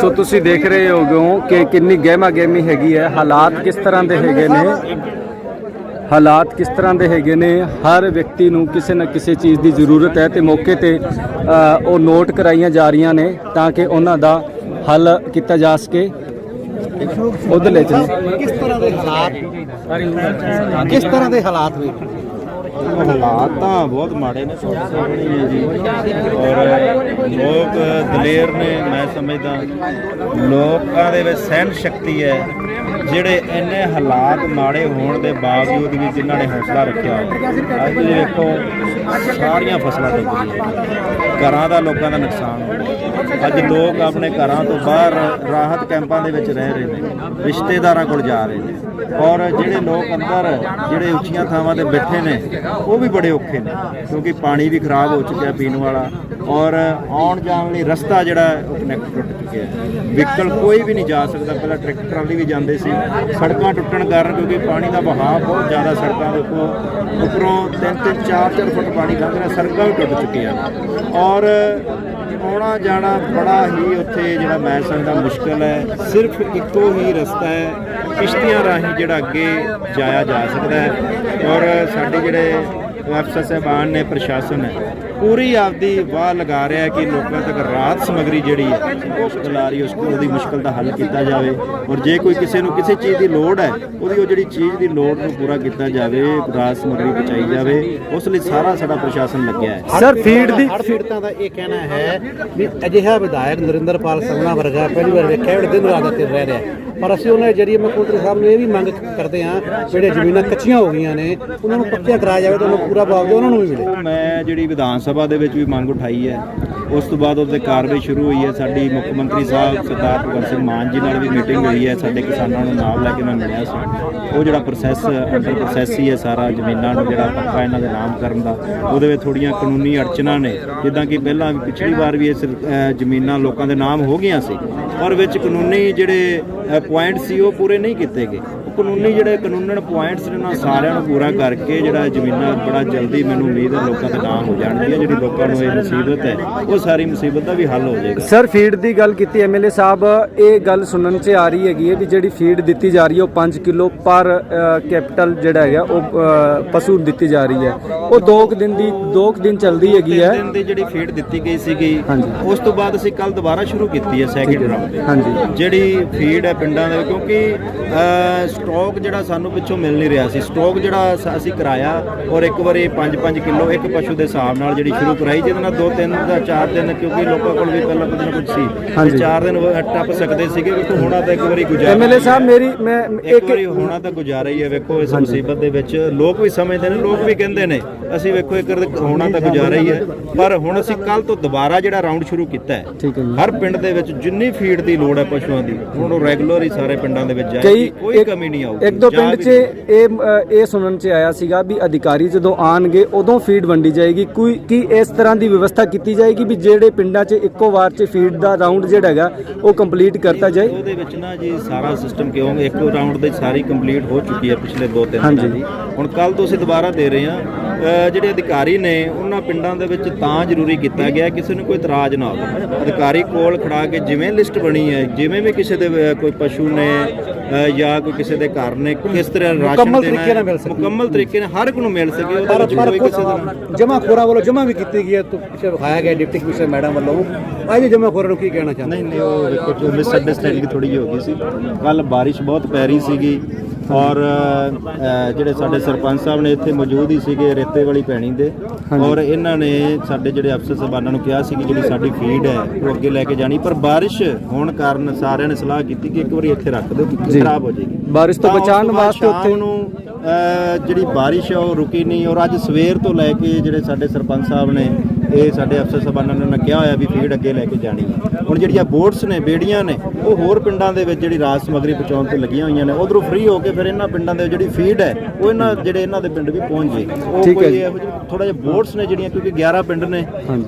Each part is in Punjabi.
ਸੋ ਤੁਸੀਂ ਦੇਖ ਰਹੇ ਹੋਗੇ ਕਿ ਕਿੰਨੀ ਗਹਿਮਾ ਗਹਿਮੀ ਹੈਗੀ ਹੈ। ਹਾਲਾਤ ਕਿਸ ਤਰ੍ਹਾਂ ਦੇ ਹੈਗੇ ਨੇ? ਹਾਲਾਤ ਕਿਸ ਤਰ੍ਹਾਂ ਦੇ ਹੈਗੇ ਨੇ? ਹਰ ਵਿਅਕਤੀ ਨੂੰ ਕਿਸੇ ਨਾ ਕਿਸੇ ਚੀਜ਼ ਦੀ ਜ਼ਰੂਰਤ ਹੈ ਤੇ ਮੌਕੇ ਤੇ ਉਹ ਨੋਟ ਕਰਾਈਆਂ ਜਾ ਰਹੀਆਂ ਨੇ ਤਾਂ ਕਿ ਉਹਨਾਂ ਦਾ ਹੱਲ ਕੀਤਾ ਜਾ ਸਕੇ। ਉਧਰ ਲੈ ਚਲੋ। ਕਿਸ ਤਰ੍ਹਾਂ ਦੇ ਹਾਲਾਤ? ਕਿਸ ਤਰ੍ਹਾਂ ਦੇ ਹਾਲਾਤ ਵੇ ਹਾਲਾਤ ਤਾਂ ਬਹੁਤ ਮਾੜੇ ਨੇ ਤੁਹਾਡੇ ਸਾਹਮਣੇ ਹੀ ਹੈ ਜੀ। ਔਰ ਲੋਕ ਦਲੇਰ ਨੇ, ਮੈਂ ਸਮਝਦਾ। ਲੋਕਾਂ ਦੇ ਵਿੱਚ ਸਹਿਣ ਸ਼ਕਤੀ ਹੈ, ਜਿਹੜੇ ਇੰਨੇ ਹਾਲਾਤ ਮਾੜੇ ਹੋਣ ਦੇ ਬਾਵਜੂਦ ਵੀ ਜਿਨ੍ਹਾਂ ਨੇ ਹੌਸਲਾ ਰੱਖਿਆ। ਅੱਜ ਤੁਸੀਂ ਵੇਖੋ, ਸਾਰੀਆਂ ਫਸਲਾਂ ਡੁੱਬ ਗਈਆਂ। ਘਰਾਂ ਦਾ ਲੋਕਾਂ ਦਾ ਨੁਕਸਾਨ ਹੋ ਗਿਆ। ਅੱਜ ਲੋਕ ਆਪਣੇ ਘਰਾਂ ਤੋਂ ਬਾਹਰ ਰਾਹਤ ਕੈਂਪਾਂ ਦੇ ਵਿੱਚ ਰਹਿ ਰਹੇ ਨੇ, ਰਿਸ਼ਤੇਦਾਰਾਂ ਕੋਲ ਜਾ ਰਹੇ ਨੇ। ਔਰ ਜਿਹੜੇ ਲੋਕ ਅੰਦਰ, ਜਿਹੜੇ ਉੱਚੀਆਂ ਥਾਵਾਂ ਤੇ ਬੈਠੇ ਨੇ ਉਹ ਵੀ ਬੜੇ ਔਖੇ ਨੇ ਕਿਉਂਕਿ ਪਾਣੀ ਵੀ ਖਰਾਬ ਹੋ ਚੁੱਕਿਆ ਪੀਣ ਵਾਲਾ। ਔਰ ਆਉਣ ਜਾਣ ਲਈ ਰਸਤਾ ਜਿਹੜਾ ਉਹ ਕਨੈਕਟ ਟੁੱਟ ਚੁੱਕਿਆ ਹੈ। ਵਹੀਕਲ ਕੋਈ ਵੀ ਨਹੀਂ ਜਾ ਸਕਦਾ। ਪਹਿਲਾਂ ਟਰੈਕਟਰ ਟਰਾਲੀ ਵੀ ਜਾਂਦੇ ਸੀ। ਸੜਕਾਂ ਟੁੱਟਣ ਕਾਰਨ ਕਿਉਂਕਿ ਪਾਣੀ ਦਾ ਵਹਾਅ ਬਹੁਤ ਜ਼ਿਆਦਾ ਸੜਕਾਂ ਦੇ ਉੱਪਰੋਂ ਉੱਪਰੋਂ 3-3 4-4 ਫੁੱਟ ਪਾਣੀ ਲੰਘ ਰਿਹਾ, ਸੜਕਾਂ ਵੀ ਟੁੱਟ ਚੁੱਕੀਆਂ। ਔਰ ਆਉਣਾ ਜਾਣਾ ਬੜਾ ਹੀ ਉੱਥੇ ਜਿਹੜਾ ਮੈਂ ਸਮਝਦਾ ਮੁਸ਼ਕਲ ਹੈ। ਸਿਰਫ ਇੱਕੋ ਹੀ ਰਸਤਾ ਹੈ। ਕਿਸ਼ਤੀਆਂ ਰਾਹੀਂ ਜਿਹੜਾ ਅੱਗੇ ਜਾਇਆ ਜਾ ਸਕਦਾ ਹੈ। ਔਰ ਸਾਡੇ ਜਿਹੜੇ ਅਫਸਰ ਸਾਹਿਬਾਨ ਨੇ, ਪ੍ਰਸ਼ਾਸਨ ਹੈ ਪੂਰੀ ਆਪਦੀ ਵਾਹ ਲਗਾ ਰਿਹਾ ਕਿ ਲੋਕਾਂ ਤੱਕ ਰਾਹਤ ਸਮਗਰੀ ਜਿਹੜੀ ਹੈ ਉਹ ਪਹੁੰਚਾ ਰਹੀ ਉਸ ਉਹਦੀ ਮੁਸ਼ਕਲ ਦਾ ਹੱਲ ਕੀਤਾ ਜਾਵੇ। ਔਰ ਜੇ ਕੋਈ ਕਿਸੇ ਨੂੰ ਕਿਸੇ ਚੀਜ਼ ਦੀ ਲੋੜ ਹੈ ਉਹਦੀ ਉਹ ਜਿਹੜੀ ਚੀਜ਼ ਦੀ ਲੋੜ ਨੂੰ ਪੂਰਾ ਕੀਤਾ ਜਾਵੇ ਰਾਹਤ ਸਮਗਰੀ ਪਹੁੰਚਾਈ ਜਾਵੇ ਉਸ ਲਈ ਸਾਰਾ ਸਾਡਾ ਪ੍ਰਸ਼ਾਸਨ ਲੱਗਿਆ ਹੈ। ਸਰ ਫੀਡ ਦੀ ਪੀੜਤਾਂ ਦਾ ਇਹ ਕਹਿਣਾ ਹੈ ਵੀ ਅਜਿਹਾ ਵਿਧਾਇਕ ਨਰਿੰਦਰਪਾਲ ਸੰਗਣਾ ਵਰਗਾ ਪਹਿਲੀ ਵਾਰ ਵੇਖਿਆ ਜਿਹੜੇ ਦਿਨ ਰਾਤ ਤੇ ਰਹਿ ਰਿਹਾ। ਪਰ ਅਸੀਂ ਉਹਨਾਂ ਦੇ ਜਰੀਏ ਮੁੱਖ ਸਾਹਿਬ ਨੂੰ ਇਹ ਵੀ ਮੰਗ ਕਰਦੇ ਹਾਂ ਜਿਹੜੇ ਜ਼ਮੀਨਾਂ ਕੱਚੀਆਂ ਹੋ ਗਈਆਂ ਨੇ ਉਹਨਾਂ ਨੂੰ ਪੱਕੀਆਂ ਕਰਾਇਆ ਜਾਵੇ ਤਾਂ ਉਹਨੂੰ ਪੂਰਾ ਮੁਆਵਜ਼ਾ ਉਹਨਾਂ ਨੂੰ ਵੀ ਮਿਲੇ। ਮੈਂ ਜਿਹੜੀ ਵਿਧਾਨ ਸਭਾ ਸਭਾ ਦੇ ਵਿੱਚ ਵੀ ਮੰਗ ਉਠਾਈ ਹੈ। ਉਸ ਤੋਂ ਬਾਅਦ ਉਹਦੇ ਕਾਰਵਾਈ ਸ਼ੁਰੂ ਹੋਈ ਹੈ। ਸਾਡੀ ਮੁੱਖ ਮੰਤਰੀ ਸਾਹਿਬ ਸਰਦਾਰ ਭਗਵੰਤ ਸਿੰਘ ਮਾਨ ਜੀ ਨਾਲ ਵੀ ਮੀਟਿੰਗ ਹੋਈ ਹੈ। ਸਾਡੇ ਕਿਸਾਨਾਂ ਨੂੰ ਨਾਲ ਲੈ ਕੇ ਮੈਂ ਮਿਲਿਆ ਸੀ। ਉਹ ਜਿਹੜਾ ਪ੍ਰੋਸੈਸ ਅੰਡਰ ਪ੍ਰੋਸੈਸ ਹੀ ਹੈ ਸਾਰਾ ਜ਼ਮੀਨਾਂ ਨੂੰ ਜਿਹੜਾ ਪੱਕਾ ਇਹਨਾਂ ਦੇ ਨਾਮ ਕਰਨ ਦਾ। ਉਹਦੇ ਵਿੱਚ ਥੋੜੀਆਂ ਕਾਨੂੰਨੀ ਅੜਚਨਾਂ ਨੇ। ਜਿੱਦਾਂ ਕਿ ਪਹਿਲਾਂ ਵੀ ਪਿਛਲੀ ਵਾਰ ਵੀ ਇਹ ਸਿਰ- ਜ਼ਮੀਨਾਂ ਲੋਕਾਂ ਦੇ ਨਾਮ ਹੋ ਗਈਆਂ ਸੀ। ਔਰ ਵਿੱਚ ਕਾਨੂੰਨੀ ਜਿਹੜੇ ਪੁਆਇੰਟ ਸੀ ਉਹ ਪੂਰੇ ਨਹੀਂ ਕੀਤੇ ਗਏ। ਕਾਨੂੰਨੀ ਜਿਹੜੇ ਕਾਨੂੰਨਨ ਪੁਆਇੰਟਸ ਨੇ ਉਹਨਾਂ ਸਾਰਿਆਂ ਨੂੰ ਪੂਰਾ ਕਰਕੇ ਜਿਹੜਾ ਜ਼ਮੀਨਾਂ ਬੜਾ ਜਲਦੀ ਮੈਨੂੰ ਉਮੀਦ ਹੈ ਲੋਕਾਂ ਦੇ ਨਾਮ ਹੋ ਜਾਣਗੀਆਂ ਜਿਹੜੀ ਲੋਕਾਂ ਨੂੰ ਇਹ ਮੁਸੀਬਤ ਹੈ ਉਹ ਸਾਰੀ ਮੁਸੀਬਤ ਦਾ ਵੀ ਹੱਲ ਹੋ ਜਾਏਗਾ। ਸਰ ਫੀਡ ਦੀ ਗੱਲ ਕੀਤੀ ਐਮਐਲਏ ਸਾਹਿਬ ਇਹ ਗੱਲ ਸੁਣਨ 'ਚ ਆ ਰਹੀ ਹੈਗੀ ਹੈ ਵੀ ਜਿਹੜੀ ਫੀਡ ਦਿੱਤੀ ਜਾ ਰਹੀ ਹੈ ਉਹ 5 ਕਿਲੋ ਪਰ ਕੈਪੀਟਲ ਜਿਹੜਾ ਹੈਗਾ ਉਹ ਪਸ਼ੂ ਨੂੰ ਦਿੱਤੀ ਜਾ ਰਹੀ ਹੈ। ਉਹ 2 ਦਿਨ ਦੀ 2 ਦਿਨ ਚੱਲਦੀ ਹੈਗੀ ਹੈ। ਤਿੰਨ ਦਿਨ ਦੀ ਜਿਹੜੀ ਫੀਡ ਦਿੱਤੀ ਗਈ ਸੀਗੀ। ਉਸ ਤੋਂ ਬਾਅਦ ਅਸੀਂ ਕੱਲ ਦੁਬਾਰਾ ਸ਼ੁਰੂ ਕੀਤੀ ਹੈ ਸੈਕਿੰਡ ਰਾਉਂਡ ਹਾਂਜੀ। ਜਿਹੜੀ ਫੀਡ ਹੈ ਪਿੰਡਾਂ ਦੇ ਕਿਉਂਕਿ ਸਟਾਕ ਜਿਹੜਾ ਸਾਨੂੰ ਪਿੱਛੋਂ ਮਿਲ ਨਹੀਂ ਰਿਹਾ ਸੀ। ਸਟਾਕ ਜਿਹੜਾ ਅਸੀਂ ਕਰਾਇਆ ਔਰ ਇੱਕ ਵਾਰੀ 5-5 ਕਿਲੋ ਇੱਕ ਪਸ਼ੂ ਦੇ ਹਿਸਾਬ ਨਾਲ ਜਿਹੜੀ ਸ਼ੁਰੂ ਕਰਾਈ ਜਿਹਦੇ ਨਾਲ ਦੋ ਤਿੰਨ ਦਾ ਚਾਰ ਦਿਨ ਕਿਉਂਕਿ ਲੋਕਾਂ ਕੋਲ ਵੀ ਪਹਿਲਾਂ ਕੁਝ ਨਾ ਕੁਝ ਸੀ। ਤੇ ਚਾਰ ਦਿਨ ਉਹ ਟੱਪ ਸਕਦੇ ਸੀਗੇ ਵੇਖੋ ਹੋਣਾ ਤਾਂ ਇੱਕ ਵਾਰੀ ਗੁਜ਼ਾਰਾ ਐਮਐਲਏ ਸਾਹਿਬ ਮੇਰੀ ਮੈਂ ਇੱਕ ਵਾਰੀ ਹੋਣਾ ਤਾਂ ਗੁਜ਼ਾਰਾ ਹੀ ਹੈ ਵੇਖੋ ਇਸ ਮੁਸੀਬਤ ਦੇ ਵਿੱਚ। ਲੋਕ ਵੀ ਸਮਝਦੇ ਨੇ ਲੋਕ ਵੀ ਕਹਿੰਦੇ ਨੇ ਅਸੀਂ ਵੇਖੋ ਇੱਕ ਵਾਰ ਹੋਣਾ ਤਾਂ ਗੁਜ਼ਾਰਾ ਹੀ ਹੈ। ਪਰ ਹੁਣ ਅਸੀਂ ਕੱਲ ਤੋਂ ਦੁਬਾਰਾ ਜਿਹੜਾ ਰਾਉਂਡ ਸ਼ੁਰੂ ਕੀਤਾ ਹੈ ਹਰ ਪਿੰਡ ਦੇ ਵਿੱਚ ਜਿੰਨੀ ਫੀਡ ਦੀ ਲੋੜ ਹੈ ਪਸ਼ੂਆਂ ਦੀ ਹੁਣ ਉਹ ਰੈਗੂਲਰ ਹੀ ਸਾਰੇ ਪਿੰਡਾਂ ਦੇ ਵਿੱਚ ਜਾਏਗੀ ਕੋਈ ਕਮੀ ਨਹੀਂ ਆਊਗੀ। ਇੱਕ ਦੋ ਪਿੰਡ 'ਚ ਇਹ ਇਹ ਸੁਣਨ 'ਚ ਆਇਆ ਸੀਗਾ ਵੀ ਅਧਿਕਾਰੀ ਜਦੋਂ ਆਣਗੇ ਉਦੋਂ ਫੀਡ ਵੰਡੀ ਜਾਏਗੀ। ਕੋਈ ਕੀ ਇਸ ਤਰ੍ਹਾਂ ਦੀ ਵਿਵਸਥਾ ਕੀਤੀ ਜਾਏਗੀ ਵੀ ਜਿਹੜੇ ਪਿੰਡਾਂ 'ਚ ਇੱਕੋ ਵਾਰ 'ਚ ਫੀਡ ਦਾ ਰਾਉਂਡ ਜਿਹੜਾ ਹੈਗਾ ਉਹ ਕੰਪਲੀਟ ਕਰਤਾ ਜਾਏ? ਉਹਦੇ ਵਿੱਚ ਨਾ ਜੀ ਸਾਰਾ ਸਿਸਟਮ ਕਿਉਂ ਇੱਕ ਰਾਉਂਡ ਦੇ ਸਾਰੀ ਕੰਪਲੀਟ ਹੋ ਚੁੱਕੀ ਹੈ ਪਿਛਲੇ 2-3 ਹਾਂਜੀ। ਦਿਨਾਂ ਦੀ। ਹੁਣ ਕੱਲ ਤੋਂ ਅਸੀਂ ਦੁਬਾਰਾ ਦੇ ਰਹੇ ਹਾਂ। ਜਿਹੜੇ ਅਧਿਕਾਰੀ ਨੇ ਉਹਨਾਂ ਪਿੰਡਾਂ ਦੇ ਵਿੱਚ ਤਾਂ ਜ਼ਰੂਰੀ ਕੀਤਾ ਗਿਆ ਕਿਸੇ ਨੂੰ ਕੋਈ ਇਤਰਾਜ਼ ਨਾ ਹੋਵੇ ਅਧਿਕਾਰੀ ਕੋਲ ਖੜਾ ਕੇ ਜਿਵੇਂ ਲਿਸਟ ਬਣੀ ਹੈ ਜਿਵੇਂ ਵੀ ਕਿਸੇ ਦੇ ਕੋਈ ਪਸ਼ੂ ਨੇ ਜਾਂ ਕੋਈ ਕਿਸੇ ਦੇ ਘਰ ਨੇ ਕਿਸ ਤਰ੍ਹਾਂ ਰਾਸ਼ਨ ਮੁਕੰਮਲ ਦੇਣਾ ਤਰੀਕੇ ਨਾਲ ਹੈ, ਮਿਲ ਸਕੇ। ਮੁਕੰਮਲ ਤਰੀਕੇ ਨਾਲ ਹਰ ਇੱਕ ਨੂੰ ਮਿਲ ਸਕੇ ਉਹਦੇ ਪਰ ਕੁਝ ਜਮਾ ਖੋਰਾ ਵੱਲੋਂ ਜਮਾ ਵੀ ਕੀਤੀ ਗਈ ਹੈ। ਤੋਂ ਪਿੱਛੇ ਵਿਖਾਇਆ ਗਿਆ ਡਿਪਟੀ ਕਮਿਸ਼ਨਰ ਮੈਡਮ ਵੱਲੋਂ। ਅੱਜ ਜਮਾ ਖੋਰਾਂ ਨੂੰ ਕੀ ਕਹਿਣਾ ਚਾਹੁੰਦੇ? ਨਹੀਂ ਨਹੀਂ ਉਹ ਵੇਖੋ ਜੋ ਮਿਸਅੰਡਰਸਟੈਂਡਿੰਗ ਥੋੜੀ ਜਿਹੀ ਹੋ ਗਈ ਸੀ। ਕੱਲ ਬਾਰਿਸ਼ ਬਹੁਤ ਪੈ ਰਹੀ ਸੀਗੀ ਔਰ ਜਿਹੜੇ ਸਾਡੇ ਸਰਪੰਚ ਸਾਹਿਬ ਨੇ ਇੱਥੇ ਮੌਜੂਦ ਹੀ ਸੀਗੇ ਰੇਤੇ ਵਾਲੀ ਪੈਣੀ ਦੇ ਔਰ ਇਹਨਾਂ ਨੇ ਸਾਡੇ ਜਿਹੜੇ ਅਫਸਰ ਸਾਹਿਬਾਨਾਂ ਨੂੰ ਕਿਹਾ ਸੀ ਕਿ ਜਿਹੜੀ ਸਾਡੀ ਫੀਡ ਹੈ ਉਹ ਅੱਗੇ ਲੈ ਕੇ ਜਾਣੀ। ਪਰ ਬਾਰਿਸ਼ ਹੋਣ ਕਾਰਨ ਸਾਰਿਆਂ ਨੇ ਸਲਾਹ ਕੀਤੀ ਕਿ ਇੱਕ ਵਾਰੀ ਇੱਥੇ ਰੱਖ ਦਿਓ ਕਿ ਖਰਾਬ ਹੋ ਜਾਏਗੀ। ਬਾਰਿਸ਼ ਤੋਂ ਤਾਂ ਉਸ ਬਚਾਉਣ ਬਾਅਦ ਵਾਸਤੇ ਸ਼ਾਮ ਉੱਥੇ ਨੂੰ ਅ, ਜਿਹੜੀ ਬਾਰਿਸ਼ ਹੈ ਉਹ ਰੁਕੀ ਨਹੀਂ ਔਰ ਅੱਜ ਸਵੇਰ ਤੋਂ ਲੈ ਕੇ ਜਿਹੜੇ ਸਾਡੇ ਸਰਪੰਚ ਸਾਹਿਬ ਨੇ ਇਹ ਸਾਡੇ ਅਫਸਰ ਸਾਹਿਬਾਨਾਂ ਨੇ ਕਿਹਾ ਹੋਇਆ ਵੀ ਫੀਡ ਅੱਗੇ ਲੈ ਕੇ ਜਾਣੀ ਹੈ। ਹੁਣ ਜਿਹੜੀਆਂ ਬੋਟਸ ਨੇ ਬੇੜੀਆਂ ਨੇ ਉਹ ਹੋਰ ਪਿੰਡਾਂ ਦੇ ਵਿੱਚ ਜਿਹੜੀ ਰਾਜ ਸਮਗਰੀ ਪਹੁੰਚਾਉਣ ਤੇ ਲੱਗੀਆਂ ਹੋਈਆਂ ਨੇ ਉਧਰੋਂ ਫ੍ਰੀ ਹੋ ਕੇ ਫਿਰ ਇਹਨਾਂ ਪਿੰਡਾਂ ਦੇ ਜਿਹੜੀ ਫੀਡ ਹੈ ਉਹ ਇਹਨਾਂ ਜਿਹੜੇ ਇਹਨਾਂ ਦੇ ਪਿੰਡ ਵੀ ਪਹੁੰਚ ਜਾਏਗੀ ਉਹ ਠੀਕ ਹੈ ਕੋਈ ਜੀ। ਥੋੜਾ ਜਿਹਾ ਬੋਟਸ ਨੇ ਜਿਹੜੀਆਂ ਕਿਉਂਕਿ 11 ਪਿੰਡ ਨੇ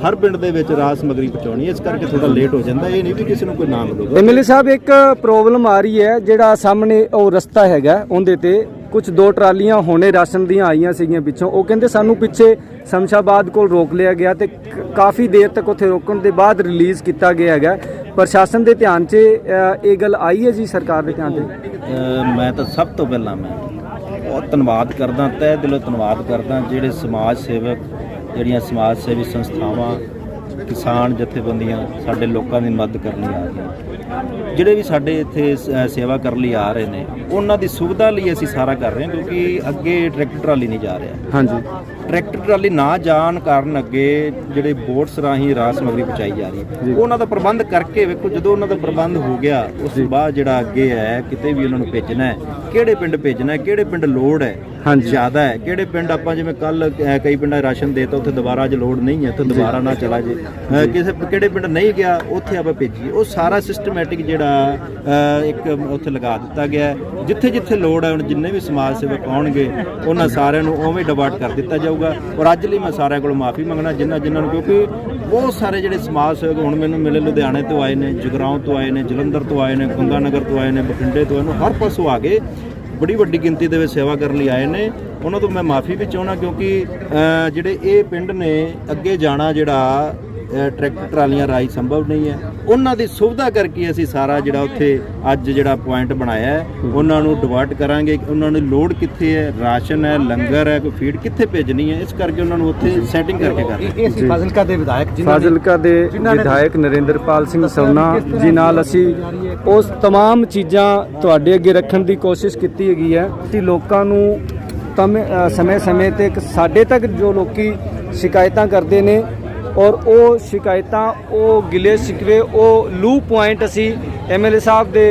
ਹਰ ਪਿੰਡ ਦੇ ਵਿੱਚ ਰਾਜ ਸਮਗਰੀ ਪਹੁੰਚਾਉਣੀ ਇਸ ਕਰਕੇ ਥੋੜਾ ਲੇਟ ਹੋ ਜਾਂਦਾ। ਇਹ ਨਹੀਂ ਵੀ ਕਿਸੇ ਨੂੰ ਕੋਈ ਨਾ ਮਿਲੂਗਾ। ਐਮਐਲਏ ਸਾਹਿਬ ਇੱਕ ਪ੍ਰੋਬਲਮ ਆ ਰਹੀ ਹੈ ਜਿਹੜਾ ਸਾਹਮਣੇ ਉਹ ਰਸਤਾ ਹੈਗਾ ਉਹਦੇ ਤੇ ਕੁਝ ਦੋ ਟਰਾਲੀਆਂ ਹੋਣੇ ਰਾਸ਼ਨ ਦੀਆਂ ਆਈਆਂ ਸੀਗੀਆਂ ਪਿੱਛੋਂ। ਉਹ ਕਹਿੰਦੇ ਸਾਨੂੰ ਪਿੱਛੇ ਸ਼ਮਸ਼ਾਬਾਦ ਕੋਲ ਰੋਕ ਲਿਆ ਗਿਆ ਤੇ ਕ- ਕਾਫੀ ਦੇਰ ਤੱਕ ਉੱਥੇ ਰੋਕਣ ਦੇ ਬਾਅਦ ਰਿਲੀਜ਼ ਕੀਤਾ ਗਿਆ ਹੈਗਾ। ਪ੍ਰਸ਼ਾਸਨ ਦੇ ਧਿਆਨ 'ਚ ਇਹ ਗੱਲ ਆਈ ਹੈ ਜੀ ਸਰਕਾਰ ਦੇ ਧਿਆਨ 'ਤੇ ਮੈਂ ਤਾਂ ਸਭ ਤੋਂ ਪਹਿਲਾਂ ਮੈਂ ਬਹੁਤ ਧੰਨਵਾਦ ਕਰਦਾ, ਤਹਿ ਦਿਲੋਂ ਧੰਨਵਾਦ ਕਰਦਾ ਜਿਹੜੇ ਸਮਾਜ ਸੇਵਕ, ਜਿਹੜੀਆਂ ਸਮਾਜ ਸੇਵੀ ਸੰਸਥਾਵਾਂ ਕਿਸਾਨ ਜਥੇਬੰਦੀਆਂ ਸਾਡੇ ਲੋਕਾਂ ਦੀ ਮਦਦ ਕਰਨ ਲਈ ਆ ਰਹੀਆਂ ਜਿਹੜੇ ਵੀ ਸਾਡੇ ਇੱਥੇ ਸੇਵਾ ਕਰਨ ਲਈ ਆ ਰਹੇ ਨੇ ਉਹਨਾਂ ਦੀ ਸੁਵਿਧਾ ਲਈ ਅਸੀਂ ਸਾਰਾ ਕਰ ਰਹੇ ਹਾਂ ਕਿਉਂਕਿ ਅੱਗੇ ਟਰੈਕਟਰ ਟਰਾਲੀ ਨਹੀਂ ਜਾ ਰਿਹਾ। ਹਾਂਜੀ। ਟਰੈਕਟਰ ਟਰਾਲੀ ਨਾ ਜਾਣ ਕਾਰਨ ਅੱਗੇ ਜਿਹੜੇ ਬੋਟਸ ਰਾਹੀਂ ਰਾਸ ਸਮਗਰੀ ਪਹੁੰਚਾਈ ਜਾ ਰਹੀ ਹੈ। ਉਹਨਾਂ ਦਾ ਪ੍ਰਬੰਧ ਕਰਕੇ ਵੇਖੋ ਜਦੋਂ ਉਹਨਾਂ ਦਾ ਪ੍ਰਬੰਧ ਹੋ ਗਿਆ ਉਸ ਤੋਂ ਬਾਅਦ ਜਿਹੜਾ ਅੱਗੇ ਹੈ ਕਿਤੇ ਵੀ ਉਹਨਾਂ ਨੂੰ ਭੇਜਣਾ ਹੈ ਕਿਹੜੇ ਪਿੰਡ ਭੇਜਣਾ ਹੈ ਕਿਹੜੇ ਪਿੰਡ ਲੋੜ ਹੈ। ਜ਼ਿਆਦਾ ਹੈ। ਕਿਹੜੇ ਪਿੰਡ ਆਪਾਂ ਜਿਵੇਂ ਕੱਲ ਕਈ ਪਿੰਡਾਂ 'ਚ ਰਾਸ਼ਨ ਦੇਤਾ, ਉੱਥੇ ਦੁਬਾਰਾ ਅੱਜ ਲੋੜ ਨਹੀਂ ਹੈ, ਉੱਥੇ ਦੁਬਾਰਾ ਨਾ ਚਲਾ ਜੇ। ਕਿਸੇ ਕਿਹੜੇ ਪਿੰਡ ਨਹੀਂ ਗਿਆ, ਉੱਥੇ ਆਪਾਂ ਭੇਜੀਏ। ਉਹ ਸਾਰਾ ਸਿਸਟਮੈਟਿਕ ਜਿਹੜਾ ਇੱਕ ਉੱਥੇ ਲਗਾ ਦਿੱਤਾ ਗਿਆ ਜਿੱਥੇ ਜਿੱਥੇ ਲੋੜ ਹੈ, ਹੁਣ ਜਿੰਨੇ ਵੀ ਸਮਾਜ ਸੇਵਕ ਆਉਣਗੇ, ਉਹਨਾਂ ਸਾਰਿਆਂ ਨੂੰ ਉਵੇਂ ਡਿਵਾਈਡ ਕਰ ਦਿੱਤਾ ਜਾਊਗਾ। ਔਰ ਅੱਜ ਲਈ ਮੈਂ ਸਾਰਿਆਂ ਕੋਲੋਂ ਮਾਫੀ ਮੰਗਣਾ, ਜਿਨ੍ਹਾਂ ਜਿਨ੍ਹਾਂ ਨੂੰ ਕਿਉਂਕਿ ਬਹੁਤ ਸਾਰੇ ਜਿਹੜੇ ਸਮਾਜ ਸੇਵਕ ਹੁਣ ਮੈਨੂੰ ਮਿਲੇ, ਲੁਧਿਆਣੇ ਤੋਂ ਆਏ ਨੇ, ਜਗਰਾਉਂ ਤੋਂ ਆਏ ਨੇ, ਜਲੰਧਰ ਤੋਂ ਆਏ ਨੇ, ਗੰਗਾਨਗਰ ਤੋਂ ਆਏ ਨੇ, ਬਠਿੰਡੇ ਤੋਂ ਆਏ ਨੇ, ਹਰ ਪਾਸੋਂ ਆ ਕੇ ਬੜੀ ਵੱਡੀ ਗਿਣਤੀ ਦੇ ਵਿੱਚ ਸੇਵਾ ਕਰਨ ਲਈ ਆਏ ਨੇ। ਉਹਨਾਂ ਤੋਂ ਮੈਂ ਮਾਫੀ ਵੀ ਚਾਹੁੰਦਾ ਕਿਉਂਕਿ ਜਿਹੜੇ ਇਹ ਪਿੰਡ ਨੇ, ਅੱਗੇ ਜਾਣਾ ਜਿਹੜਾ ਟਰੈਕਟਰ ਟਰਾਲੀਆਂ ਰਾਹੀਂ ਸੰਭਵ ਨਹੀਂ ਹੈ ਉਹਨਾਂ ਦੀ ਸੁਵਿਧਾ ਕਰਕੇ ਅਸੀਂ ਸਾਰਾ ਜਿਹੜਾ ਉੱਥੇ ਅੱਜ ਜਿਹੜਾ ਪੁਆਇੰਟ ਬਣਾਇਆ ਹੈ ਉਹਨਾਂ ਨੂੰ ਡਿਵਰਟ ਕਰਾਂਗੇ ਉਹਨਾਂ ਨੂੰ ਲੋਡ ਕਿੱਥੇ ਹੈ ਰਾਸ਼ਨ ਹੈ ਲੰਗਰ ਹੈ ਕੋਈ ਫੀਡ ਕਿੱਥੇ ਭੇਜਣੀ ਹੈ ਇਸ ਕਰਕੇ ਉਹਨਾਂ ਨੂੰ ਉੱਥੇ ਸੈਟਿੰਗ ਕਰਕੇ ਕਰ ਰਹੇ ਹਾਂ। ਇਹ ਅਸੀਂ ਫਾਜ਼ਿਲਕਾ ਦੇ ਵਿਧਾਇਕ ਜਿਨ੍ਹਾਂ ਨੇ ਫਾਜ਼ਿਲਕਾ ਦੇ ਵਿਧਾਇਕ ਨਰਿੰਦਰਪਾਲ ਸਿੰਘ ਸਵਨਾ ਜੀ ਨਾਲ ਅਸੀਂ ਉਸ तमाम ਚੀਜ਼ਾਂ ਤੁਹਾਡੇ ਅੱਗੇ ਰੱਖਣ ਦੀ ਕੋਸ਼ਿਸ਼ ਕੀਤੀ ਹੈਗੀ ਹੈ ਕਿ ਲੋਕਾਂ ਨੂੰ ਸਮੇਂ-ਸਮੇਂ ਤੇ ਇੱਕ ਸਾਡੇ ਤੱਕ ਜੋ ਲੋਕੀ ਸ਼ਿਕਾਇਤਾਂ ਕਰਦੇ ਨੇ ਔਰ ਉਹ ਸ਼ਿਕਾਇਤਾਂ, ਉਹ ਗਿਲੇ ਸ਼ਿਕਵੇ, ਉਹ ਲੂ ਪੁਆਇੰਟ ਅਸੀਂ ਐਮਐਲਏ ਸਾਹਿਬ ਦੇ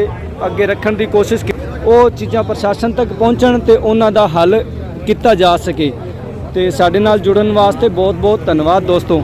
ਅੱਗੇ ਰੱਖਣ ਦੀ ਕੋਸ਼ਿਸ਼ ਕੀਤੀ। ਉਹ ਚੀਜ਼ਾਂ ਪ੍ਰਸ਼ਾਸਨ ਤੱਕ ਪਹੁੰਚਣ ਤੇ ਉਹਨਾਂ ਦਾ ਹੱਲ ਕੀਤਾ ਜਾ ਸਕੇ। ਤੇ ਸਾਡੇ ਨਾਲ ਜੁੜਨ ਵਾਸਤੇ ਬਹੁਤ ਬਹੁਤ ਧੰਨਵਾਦ ਦੋਸਤੋ।